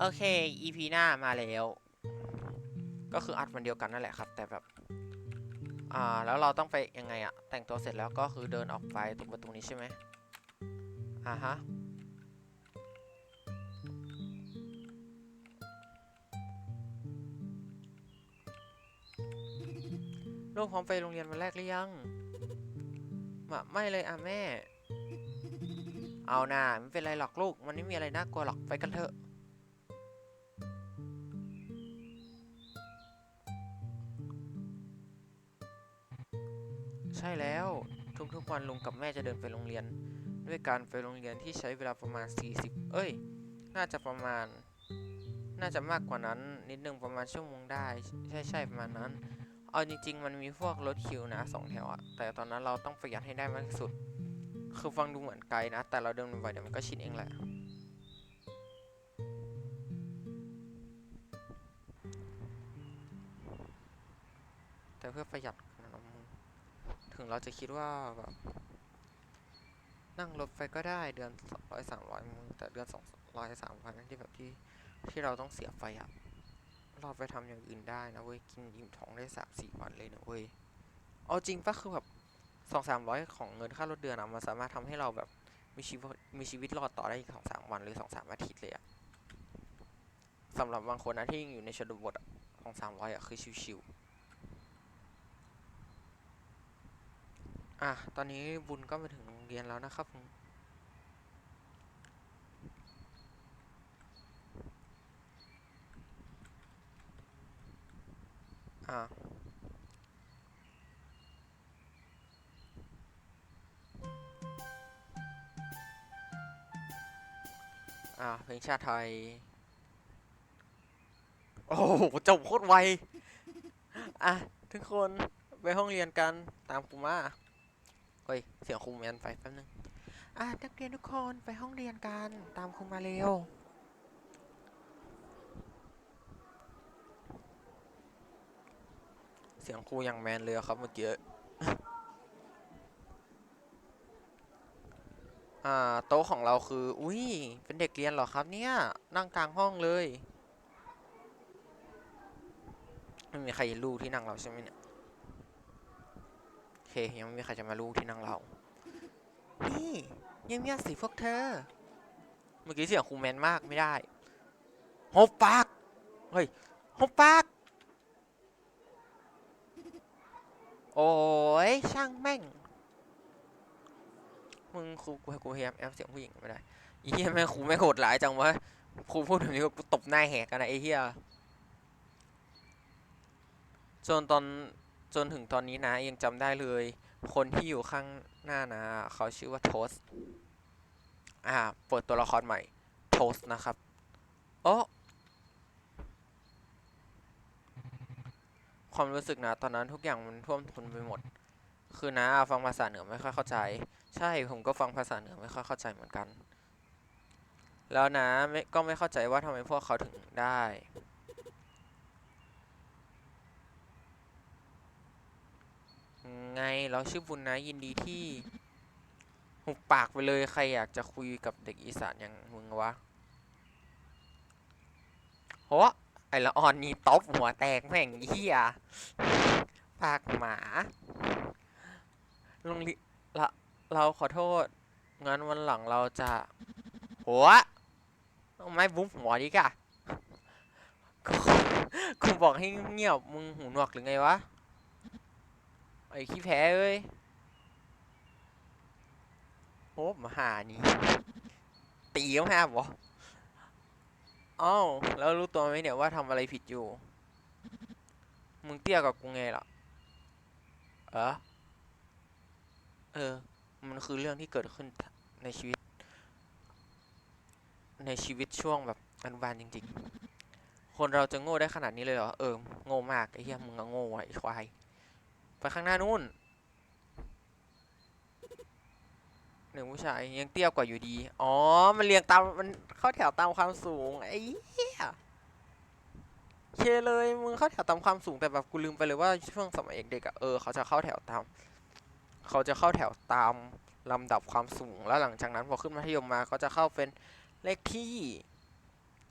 โอเค EP หน้ามาแล้ว ก็คืออัดวันเดียวกันนั่นแหละครับ แต่แบบ อ่า แล้วเราต้องไปยังไงอะแต่งตัวเสร็จแล้วก็คือเดินออกไปตรงประตูนี้ใช่ไหมอ่าฮะ ลูกพร้อมไปโรงเรียนวันแรกหรือยังมาไม่เลยอะแม่ เอาน่าไม่เป็นไรหรอกลูก มันไม่มีอะไรน่ากลัวหรอก ไปกันเถอะ ใช่แล้ว ทุกๆวันลุงกับแม่จะเดินไปโรงเรียน ด้วยการไปโรงเรียนที่ใช้เวลาประมาณ 40 เอ้ย น่าจะประมาณ น่าจะมากกว่านั้น นิดนึงประมาณชั่วโมงได้ ใช่ใช่ประมาณนั้น เอาจริง ๆ มันมีพวกรถคิวนะสองแถวอะแต่ตอนนั้นเราต้องประหยัดให้ได้มากที่สุด คือฟังดูเหมือนไกลนะ แต่เราเดินบ่อยเดี๋ยวมันก็ชินเองแหละแต่เพื่อประหยัด ถึงเราจะคิดว่าแบบนั่งรถไฟก็ได้เดือนสองร้อยสามร้อยมึงแต่เดือนสองร้อยสามพันนั่นที่แบบที่ที่เราต้องเสียไฟอะเราไปทำอย่างอื่นได้นะเว้ยกินอิ่มท้องได้สามสี่วันเลยนะเว้ยเอาจริงปะคือแบบสองสามร้อยของเงินค่ารถเดือนอะมันสามารถทำให้เราแบบมีชีวิตมีชีวิตรอดต่อได้อีกสองสามวันหรือสองสามอาทิตย์เลยอะสำหรับบางคนนะที่ยังอยู่ในชนบทอะสองสามร้อยอะคือชิวๆ อะ ตอนนี้บุญก็มาถึงโรงเรียนแล้วนะครับผมอะอ่าเพลงชาติไทย โอ้โหจบโคตรไว อะ ทุกคนไปห้องเรียนกันตามครูมา เฮ้ย เสียงครูแมนไปแป๊บนึง อะนักเรียนทุกคนไปห้องเรียนกัน ตามครูมาเร็วเสียงครูอย่างแมนเลยอะครับเมื่อกี้อ่าโต๊ะของเราคือ อุ้ย เป็นเด็กเรียนเหรอครับเนี่ย นั่งกลางห้องเลย ไม่มีใครรู้ที่นั่งเราใช่ไหมเนี่ยโอเค ยังไม่มีใครจะมารู้ที่นั่งเรา นี่เงียบสิพวกเธอ เมื่อกี้เสียงครูแมนมากไม่ได้หบปาก เฮ้ยหบปาก โอ้ยช่างแม่ง มึงครูกูกูพยายามแอปเสียงผู้หญิงไม่ได้ไอ้เหี้ยแม่งครูแม่งโหดร้ายจังวะ ครูพูดแบบนี้กูตบหน้าแหกกันนะไอ้เหี้ยจนตอน จนถึงตอนนี้นะยังจำได้เลย คนที่อยู่ข้างหน้านะ เขาชื่อว่าโทสอ่าเปิดตัวละครใหม่โทสนะครับโอ้ความรู้สึกนะตอนนั้นทุกอย่างมันท่วมท้นไปหมด คือนะฟังภาษาเหนือไม่ค่อยเข้าใจ ใช่ผมก็ฟังภาษาเหนือไม่ค่อยเข้าใจเหมือนกัน แล้วนะไม่ก็ไม่เข้าใจว่าทำไมพวกเขาถึงได้ ไงเราชื่อบุญนะยินดีที่หุบปากไปเลยใครอยากจะคุยกับเด็กอีสานอย่างมึงวะโหไอละออนนี่ตบหัวแตกแม่งเหี้ยปากหมาโรงเรียนละเราขอโทษ งั้นวันหลังเราจะ หัวไม้บุ้มหัวดิกะกูบอกให้เงียบมึงหูหนวกหรือไงวะ ไอ้ขี้แพ้เอ้ยโอ้มาหานี่ตีก็ไม่ห้ามวะอ้าวแล้วรู้ตัวไหมเนี่ยว่าทำอะไรผิดอยู่ มึงเตี้ยกับกูไงล่ะ เออเออ มันคือเรื่องที่เกิดขึ้นในชีวิต ในชีวิตช่วงแบบอันุบาลจริง ๆ คนเราจะโง่ได้ขนาดนี้เลยเหรอ เออ โง่มากไอ้เหี้ยมึงก็โง่ไอ้ควาย ไปข้างหน้านู่นหนึ่งผู้ชายยังเตี้ยกว่าอยู่ดี อ๋อ มันเรียงตาม มันเข้าแถวตามความสูง ไอ้เหี้ยเคเลย มึงเข้าแถวตามความสูงแต่แบบกูลืมไปเลยว่าช่วงสมัยเด็กๆอะเออเขาจะเข้าแถวตาม เขาจะเข้าแถวตามลำดับความสูง แล้วหลังจากนั้นพอขึ้นมัธยมมาก็จะเข้าเป็นเลขที่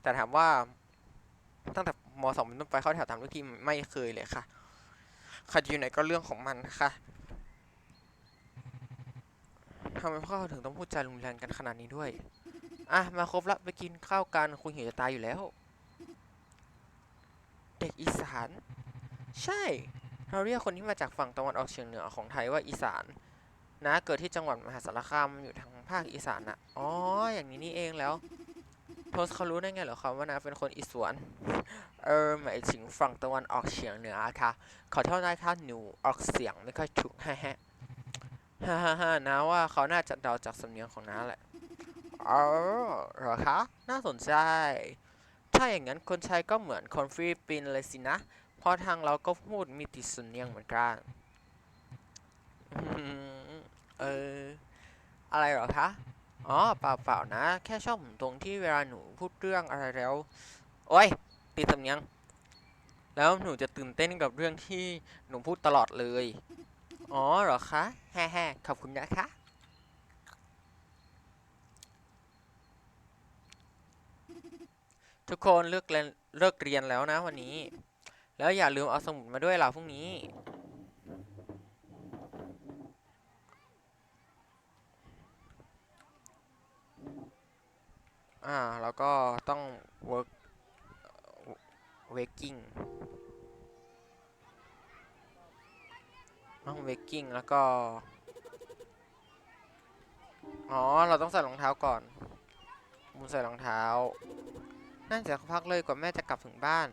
แต่ถามว่าตั้งแต่มสองเป็นต้นไปเข้าแถวตามทุกทีไม่เคยเลยค่ะ ใครจะอยู่ไหนก็เรื่องของมันค่ะทำไมพ่อถึงต้องพูดจารุนแรงกันขนาดนี้ด้วย อะ มาครบละไปกินข้าวกันคงหิวจะตายอยู่แล้ว เด็กอีสาน ใช่ เราเรียกคนที่มาจากฝั่งตะวันออกเฉียงเหนือของไทยว่าอีสาน นะ เกิดที่จังหวัดมหาสารคามอยู่ทางภาคอีสานน่ะอ๋อ อย่างนี้นี่เองแล้ว สเขารู้ได้ไงเหรอครับว่านาเป็นคนอีสวนเออหมายถึงฝั่งตะวันออกเฉียงเหนือค่ะ ขอโทษนะคะหนูออกเสียงไม่ค่อยถูกฮ่าฮ่าฮ่าฮ่าฮ่านะว่าเขาน่าจะเดาจากสำเนียงของน้าแหละอ๋อเหรอคะ น่าสนใจ ถ้าอย่างนั้นคนไทยก็เหมือนคนฟิลิปปินส์เลยสินะ เพราะทางเราก็พูดมีติดสำเนียงเหมือนกันเออ อะไรเหรอคะ อ๋อเปล่าเปล่านะ แค่ชอบผมตรงที่เวลาหนูพูดเรื่องอะไรแล้ว โอ้ยติดสำเนียง แล้วหนูจะตื่นเต้นกับเรื่องที่หนูพูดตลอดเลย อ๋อเหรอคะแฮ่แฮ่ขอบคุณนะคะทุกคนเลิกเรียนเลิกเรียนแล้วนะวันนี้ แล้วอย่าลืมเอาสมุดมาด้วยล่ะพรุ่งนี้ อ่า แล้วก็ต้อง work waking ต้อง waking แล้วก็ อ๋อ เราต้องใส่รองเท้าก่อนมุนใส่รองเท้าน่าจะพักเลยกว่าแม่จะกลับถึงบ้าน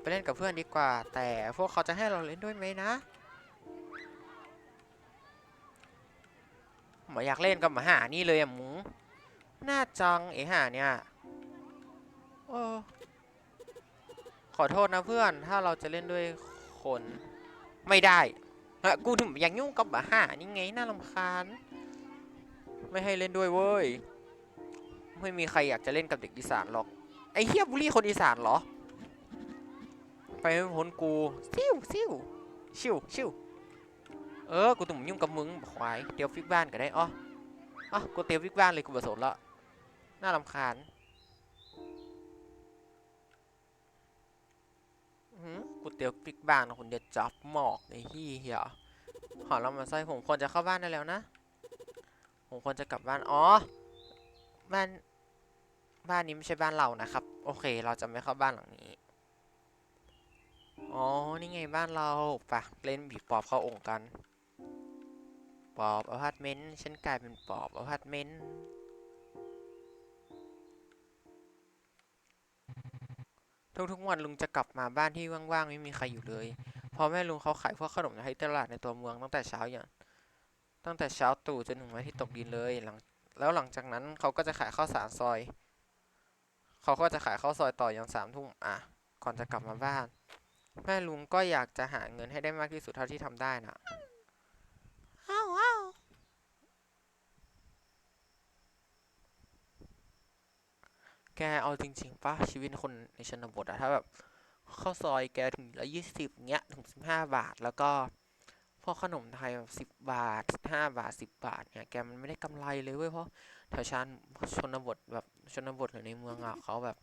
ไปเล่นกับเพื่อนดีกว่า แต่พวกเขาจะให้เราเล่นด้วยไหมนะหมออยากเล่นกับหมาหานี่เลยอะ หมูน่าจังไอห่าเนี่ยโอ้ขอโทษนะเพื่อน ถ้าเราจะเล่นด้วยคน ไม่ได้ฮะกูถึงยังยุ่งกับหมาห่านี่ไงน่ารำคาญ ไม่ให้เล่นด้วยเว้ย ไม่มีใครอยากจะเล่นกับเด็กอีสานหรอก ไอ้เฮียบุรี่คนอีสานเหรอ ไปไม่พ้นกูซิวซิวชิวชิวเออ กูต้องยุ่งกับมึงบอกควาย เตียวฟิกบ้านก็ได้อ้ออ๋อกูเตียวฟิกบ้านเลยกูบสนละ น่ารำคาญหืมกูเตียวฟิกบ้านคนเดียวจับหมอกไอ้เหี้ยหอเรามาใส่ผมควรจะเข้าบ้านได้แล้วนะ ผมควรจะกลับบ้าน อ๋อ บ้าน บ้านนี้ไม่ใช่บ้านเรานะครับ โอเค เราจะไม่เข้าบ้านหลังนี้ อ๋อ นี่ไงบ้านเราปะเล่นบีปอบเข้าองค์กัน ปอบอพาร์ตเมนต์ ฉันกลายเป็นปอบอพาร์ตเมนต์ ทุกๆวันลุงจะกลับมาบ้านที่ว่างๆไม่มีใครอยู่เลยพราะแม่ลุงเขาขายพวกขนมให้ตลาดในตัวเมืองตั้งแต่เช้าอย่างตั้งแต่เช้าตู่จนถึงวันที่ตกดินเลยหลังแล้วหลังจากนั้นเขาก็จะขายข้าวสารซอย เขาก็จะขายข้าวซอยต่อยันสามทุ่มอะก่อนจะกลับมาบ้าน แม่ลุงก็อยากจะหาเงินให้ได้มากที่สุดเท่าที่ทำได้นะอ้าวอ้าว แกเอาจริงๆปะชีวิตคนในชนบทอะถ้าแบบข้าวซอยแกถึงละยี่สิบเงี้ยถึงสิบห้าบาท แล้วก็พวกขนมไทยแบบสิบบาทห้าบาทสิบบาทเนี่ยแกมันไม่ได้กำไรเลยเว้ยเพราะแถวชานชนบทแบบชนบทหรือในเมืองอะเขาแบบ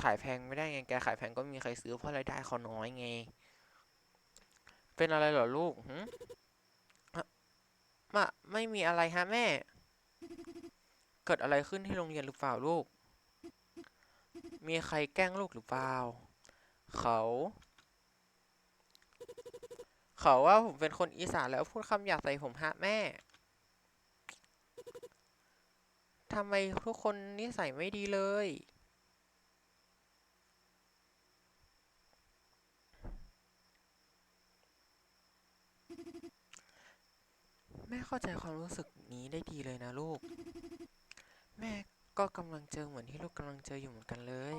ขายแพงไม่ได้ไงแกขายแพงก็มีใครซื้อเพราะรายได้เขาน้อยไง เป็นอะไรเหรอลูกหึอะมาไม่มีอะไรฮะแม่ เกิดอะไรขึ้นที่โรงเรียนหรือเปล่าลูก มีใครแกล้งลูกหรือเปล่า เขา เขาว่าผมเป็นคนอีสานแล้วพูดคำหยาบใส่ผมฮะแม่ทำไมทุกคนนิสัยไม่ดีเลย แม่เข้าใจความรู้สึกนี้ได้ดีเลยนะลูก แม่ก็กำลังเจอเหมือนที่ลูกกำลังเจออยู่เหมือนกันเลย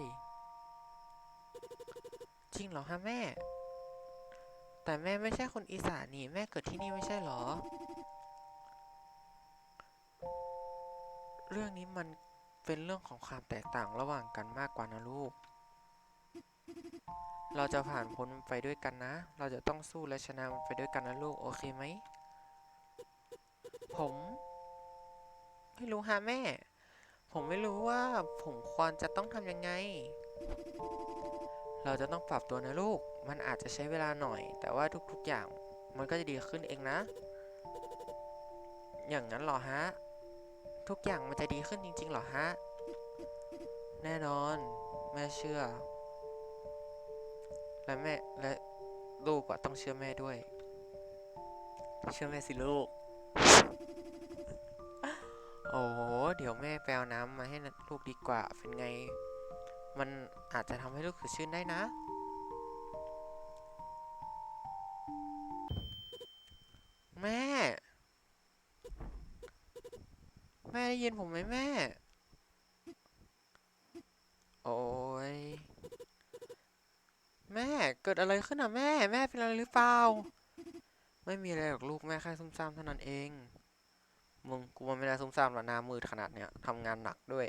จริงเหรอฮะแม่ แต่แม่ไม่ใช่คนอีสานนี่ แม่เกิดที่นี่ไม่ใช่เหรอ เรื่องนี้มันเป็นเรื่องของความแตกต่างระหว่างกันมากกว่านะลูก เราจะผ่านพ้นไปด้วยกันนะ เราจะต้องสู้และชนะมันไปด้วยกันนะลูก โอเคไหม ผม ไม่รู้ฮะแม่ ผมไม่รู้ว่าผมควรจะต้องทำยังไง เราจะต้องปรับตัวนะลูก มันอาจจะใช้เวลาหน่อย แต่ว่าทุกๆอย่างมันก็จะดีขึ้นเองนะ อย่างนั้นเหรอฮะ ทุกอย่างมันจะดีขึ้นจริงๆเหรอฮะ แน่นอน แม่เชื่อ และแม่และลูกก็ต้องเชื่อแม่ด้วย เชื่อแม่สิลูก โอ้โห เดี๋ยวแม่ไปเอาน้ำมาให้ลูกดีกว่าเป็นไง มันอาจจะทำให้ลูกสดชื่นได้นะ แม่ แม่ได้ยินผมไหมแม่ โอ้ยแม่เกิดอะไรขึ้นอะแม่ แม่เป็นอะไรหรือเปล่า ไม่มีอะไรหรอกลูกแม่แค่ซุ่มซ่ามเท่านั้นเอง มึงกูว่าไม่ได้ซุ่มซ่ามหรอกหน้ามืดขนาดเนี้ยทำงานหนักด้วย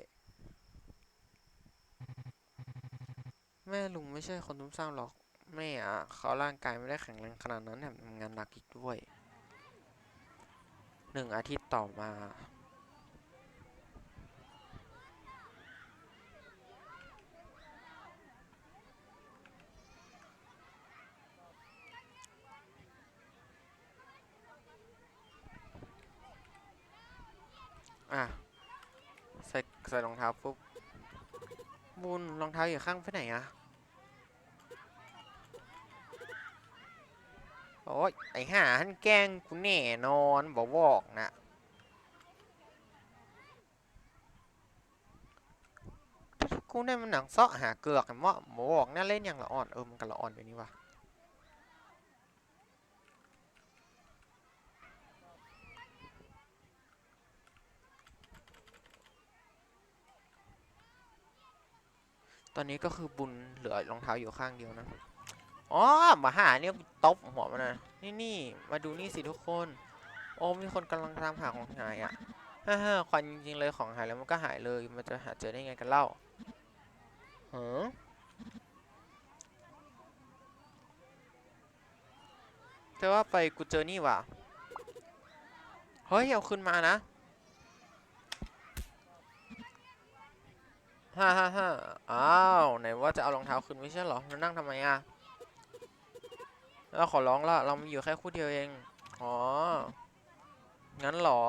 แม่ลุงไม่ใช่คนซุ่มซ่ามหรอก แม่อะเขาร่างกายไม่ได้แข็งแรงขนาดนั้นแถมทำงานหนักอีกด้วย หนึ่งอาทิตย์ต่อมา อะใส่ใส่รองเท้าปุ๊บบุญรองเท้าอยู่ข้างไปไหนอะโอ้ยไอห่าหันแกล้งกูแน่นอนบอกบอกนะกูเนี่ยมันหนังเซาะหาเกือกไอ้หมอหมอบอกเนี่ยเล่นอย่างละอ่อนเออมันกันละอ่อนอยู่นี่วะ อนนี้ก็คือบุญเหลือรองเท้าอยู่ข้างเดียวนะ อ๋อหมาหาเนี่ยตบหัวมันนะนี่นี่มาดูนี่สิทุกคน โอ้มีคนกำลังตามหาของหายอะฮ่าฮ่าควันจริงๆเลยของหายแล้วมันก็หายเลย มันจะหาเจอได้ไงกันเล่าเฮ้อแต่ว่าไปกูเจอนี่ว่ะ เฮ้ยเอาขึ้นมานะ ฮ่าฮ่าฮ่าอ้าว ไหนว่าจะเอารองเท้าคืนไม่ใช่เหรอแล้วนั่งทำไมอะเราขอร้องละ เรามีอยู่แค่คู่เดียวเอง อ๋อ งั้นเหรอ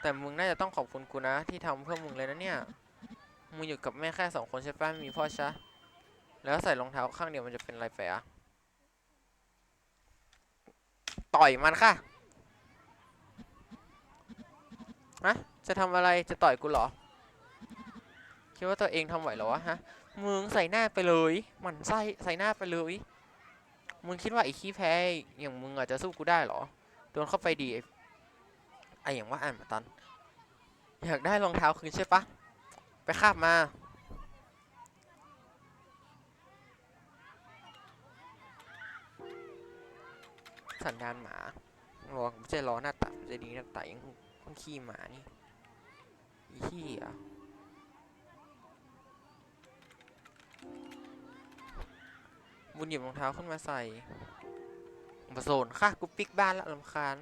แต่มึงน่าจะต้องขอบคุณกูนะ ที่ทำเพื่อมึงเลยนะเนี่ย มึงอยู่กับแม่แค่สองคนใช่ปะไม่มีพ่อใช่แล้วใส่รองเท้าข้างเดียวมันจะเป็นไรไปอะต่อยมันค่ะ ฮะ จะทำอะไร จะต่อยกูเหรอ คิดว่าตัวเองทำไหวเหรอวะฮะ มึงใส่หน้าไปเลยหมันไส้ใส่หน้าไปเลย มึงคิดว่าไอ้ขี้แพ้อย่างมึงอาจจะสู้กูได้เหรอ โดนเข้าไปดีไอ้อย่างว่าอ่านมาตัน อยากได้รองเท้าคืนใช่ปะ ไปคาบมาสันดานหมาลองไม่ใช่ล้อหน้าตาจะดีหน้าตายังต้องขี้หมานี่อีขี้อะ บุญหยิบรองเท้าขึ้นมาใส่มาโซนค่ะกูปิกบ้านละลำคาญ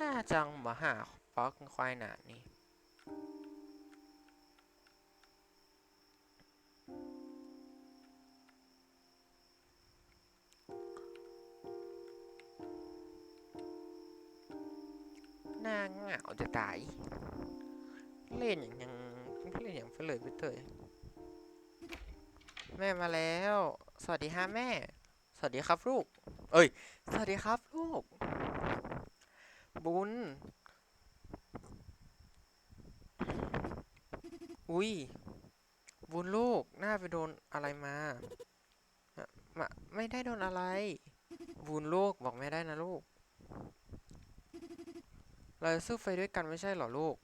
น่าจังมาหาป๊อกควายหนานี่นาเหงาจะตาย เล่นอย่างเล่นอย่างไปเลยไปเตย แม่มาแล้ว สวัสดีฮะแม่ สวัสดีครับลูก เอ้ย สวัสดีครับลูก บุญ อุ้ย บุญลูก หน้าไปโดนอะไรมามาไม่ได้โดนอะไร บุญลูกบอกไม่ได้นะลูก เราจะสู้ไฟด้วยกันไม่ใช่หรอลูก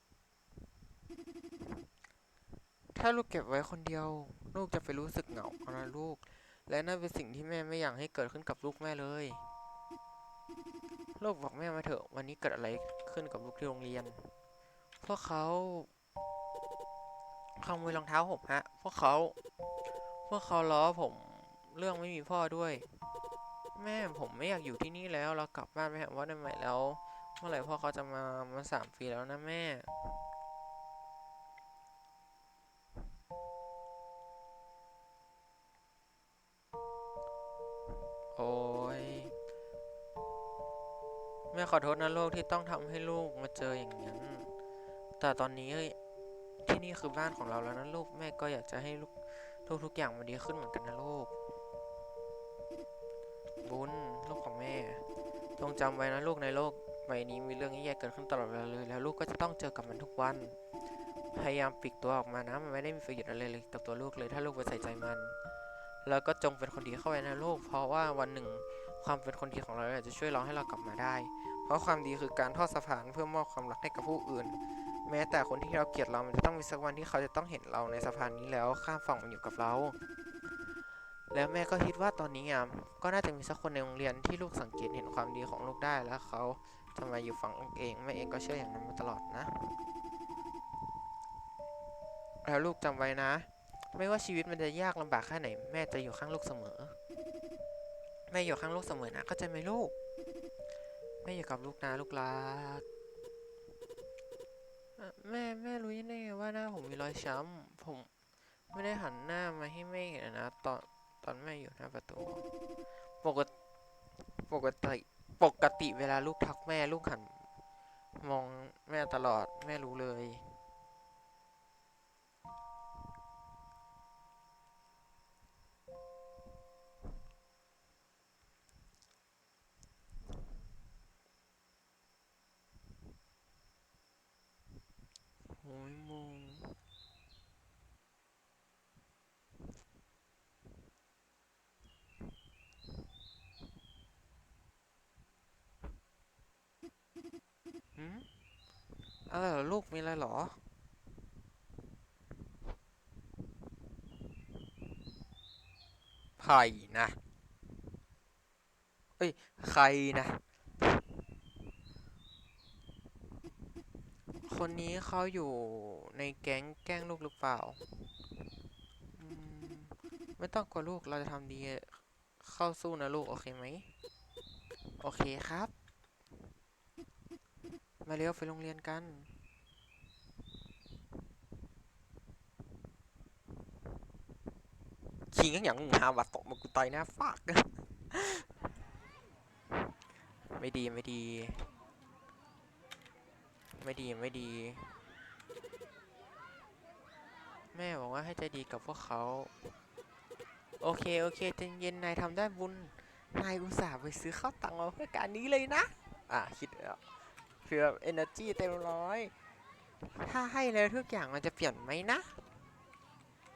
ถ้าลูกเก็บไว้คนเดียว ลูกจะไปรู้สึกเหงาเอานะลูก และนั่นเป็นสิ่งที่แม่ไม่อยากให้เกิดขึ้นกับลูกแม่เลย ลูกบอกแม่มาเถอะ วันนี้เกิดอะไรขึ้นกับลูกที่โรงเรียน พวกเขาขโมยรองเท้าผมฮะ พวกเขา พวกเขาล้อผมเรื่องไม่มีพ่อด้วย แม่ผมไม่อยากอยู่ที่นี่แล้ว เรากลับบ้านไปหาว่าได้ไหมแล้ว เมื่อไหร่พ่อเขาจะมามาสามปีแล้วนะแม่ ม่ขอโทษนะลูกที่ต้องทำให้ลูกมาเจออย่างนั้น แต่ตอนนี้ที่นี่คือบ้านของเราแล้วนะลูก แม่ก็อยากจะให้ลูกทุกๆอย่างมันดีขึ้นเหมือนกันนะลูก บุญลูกของแม่ จงจำไว้นะลูกในโลกใบนี้มีเรื่องแย่ๆเกิดขึ้นตลอดเวลาเลย แล้วลูกก็จะต้องเจอกับมันทุกวัน พยายามปีกตัวออกมานะ มันไม่ได้มีประโยชน์อะไรเลยกับตัวลูกเลย ถ้าลูกไปใส่ใจมัน แล้วก็จงเป็นคนดีเข้าไว้นะลูก เพราะว่าวันหนึ่งความเป็นคนดีของเราอาจจะช่วยเราให้เรากลับมาได้ เพราะความดีคือการทอดสะพานเพื่อมอบความรักให้กับผู้อื่น แม้แต่คนที่เราเกลียดเรามันจะต้องมีสักวันที่เขาจะต้องเห็นเราในสะพานนี้แล้วข้ามฝั่งมาอยู่กับเรา แล้วแม่ก็คิดว่าตอนนี้อะก็น่าจะมีสักคนในโรงเรียนที่ลูกสังเกตเห็นความดีของลูกได้แล้วเขาจะมอยู่ฝั่งลูกเองแม่เองก็เชื่ออย่างนั้นมาตลอดนะ แล้วลูกจำไว้นะ ไม่ว่าชีวิตมันจะยากลำบากแค่ไหน แม่จะอยู่ข้างลูกเสมอ แม่อยู่ข้างลูกเสมอนะเข้าใจไหมลูก ม่อยู่กับลูกนะลูกรักแม่แม่รู้ยังไงว่าหน้าผมมีรอยช้ำ ผมไม่ได้หันหน้ามาให้แม่เห็นนะตอนตอนแม่อยู่หน้าประตู ปกติปกติปกติเวลาลูกทักแม่ลูกหัน มองแม่ตลอดแม่รู้เลย โอ้ยมงหืมอะไรเหรอลูกมีอะไรเหรอ ไผ่นะ เอ้ย ใครนะ คนนี้เขาอยู่ในแก๊งแกล้งลูกหรือเปล่า ไม่ต้องกลัวลูกเราจะทำดีเข้าสู้นะลูก โอเคไหม โอเคครับ มาเร็วไปโรงเรียนกันขิงกันอย่างหาวัดตกมากูตายหน้าฟาก ไม่ดีไม่ดี ไม่ดีไม่ดี แม่บอกว่าให้ใจดีกับพวกเขา โอเค โอเคใจเย็นนายทำได้บุญ นายอุตส่าห์ไปซื้อข้าวตังมาเพื่อการนี้เลยนะ อะ คิดแล้วคือแบบ energy เต็มร้อย ถ้าให้แล้วทุกอย่างมันจะเปลี่ยนไหมนะ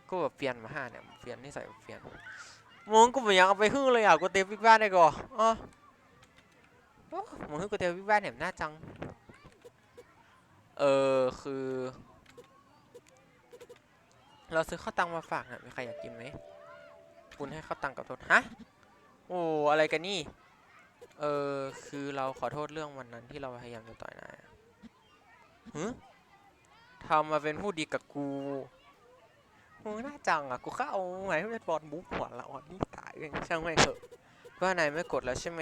กูแบบเปลี่ยนมาห้าเนี่ย เปลี่ยนนิสัยเปลี่ยนมึงกูไม่อยากเอาไปฮึ่งเลยอะ กูเตะวิกบ้านได้ก่อนอ๋อมึงฮึ่งกูเตะวิกบ้านเนี่ยน่าจัง เออคือ เราซื้อข้าวตังมาฝากนะมีใครอยากกินไหมคุณให้ข้าวตังกับโทษฮะโอ้อะไรกันนี่ เออคือเราขอโทษเรื่องวันนั้นที่เราพยายามจะต่อยนายฮึทำมาเป็นผู้ดีกับกูมึงน่าจังอะกูเข้าเอาไงให้เป็นบอลบุ๊หัวเราอะนี่ตายเองช่างไม่เถอะว่านายไม่กดแล้วใช่ไหม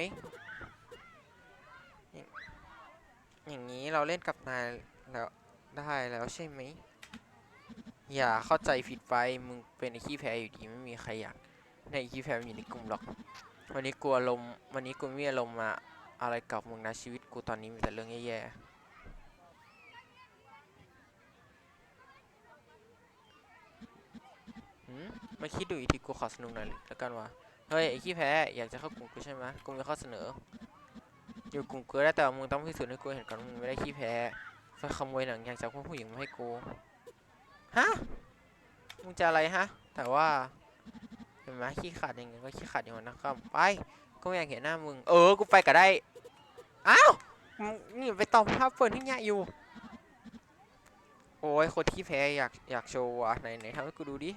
อย่างนี้เราเล่นกับนาย แล้วได้แล้วใช่ไหม อย่าเข้าใจผิดไป มึงเป็นไอ้ขี้แพ้อยู่ดีไม่มีใครอยากในไอ้ขี้แพ้อยู่ในกลุ่มหรอก วันนี้กลัวลมวันนี้กูไม่มีอารมณ์มาอะไรกับมึงนะชีวิตกูตอนนี้มีแต่เรื่องแย่ๆหืมาคิดดูอีกทีกูขอสนุกหน่อยแล้วกันวะเฮ้ยไอ้ขี้แพ้อยากจะเข้ากลุ่มกูใช่ไหมกูมีข้อเสนอ อยู่กลุ่มกูได้แต่ว่ามึงต้องพิสูจน์ให้กูเห็นก่อนมึงไม่ได้ขี้แพ้ ไปขโมยหนังยากจากพวกผู้หญิงมาให้กู ฮะ มึงจะอะไรฮะ แต่ว่า เห็นไหมขี้ขาดอย่างเงี้ยก็ขี้ขาดอย่างนั้นนะครับไป ก็ไม่อยากเห็นหน้ามึง เออ กูไปก็ได้ อ้าวมึงนี่ไปตอบภาพเปิดที่เนี่ยอยู่ โอ้ยคนที่แพ้อยากอยากโชว์อะไหนไหนทำให้กูดูดิ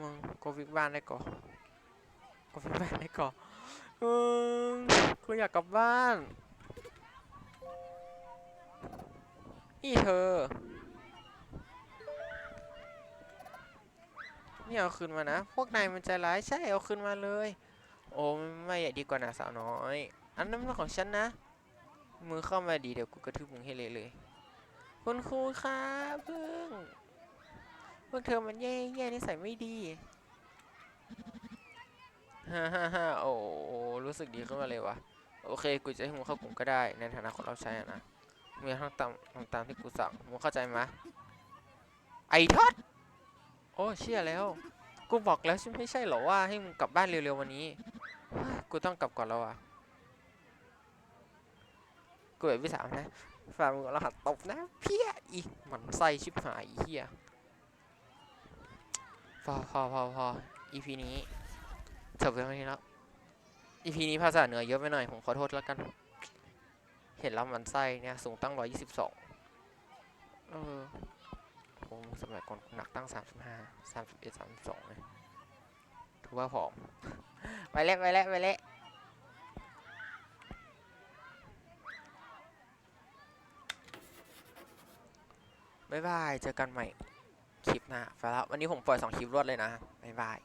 มึงกูวิกบ้านได้ก่อนกูวิกบ้านได้ก่อนมึงกูอยากกลับบ้าน นี่เธอ นี่เอาคืนมานะ พวกนายมันใจร้ายใช่เอาคืนมาเลย โอ้ไม่อยากดีกว่านะสาวน้อย อันนั้นมันของฉันนะมึงเข้ามาดีเดี๋ยวกูกระทืบมึงให้เละเลย คุณครูครับเพิ่งพวกเธอมันแย่แย่นิสัยไม่ดีฮ่าฮ่าฮ่าโอ้รู้สึกดีขึ้นมาเลยวะโอเค กูจะให้มึงเข้ากลุ่มก็ได้ ในฐานะคนรับใช้อะนะ มึงทำตามทำตามที่กูสั่งมึงเข้าใจไหมไอ้ทอดโอ้เชี่ยแล้ว กูบอกแล้วใช่ไม่ใช่เหรอว่าให้มึงกลับบ้านเร็วๆวันนี้ กูต้องกลับก่อนแล้วอะกูแบบพี่สามนะฝ่ามึงรหัสตบนะเพี้ยอีหมันไส้ชิบหายเหี้ยพอพอพอพอ EP นี้จบเพียงเท่านี้แล้ว EP นี้ภาษาเหนือเยอะไปหน่อย ผมขอโทษแล้วกัน เห็นแล้วมันไส้เนี่ยสูงตั้ง 122 เออผมสมัยก่อนหนักตั้ง 35 31 32เลยถือว่าผอม ไปแล้วไปแล้วไปแล้วบ๊ายบาย เจอกันใหม่คลิปหน้าไปแล้ววันนี้ผมปล่อย 2 คลิปรวดเลยนะบ๊ายบาย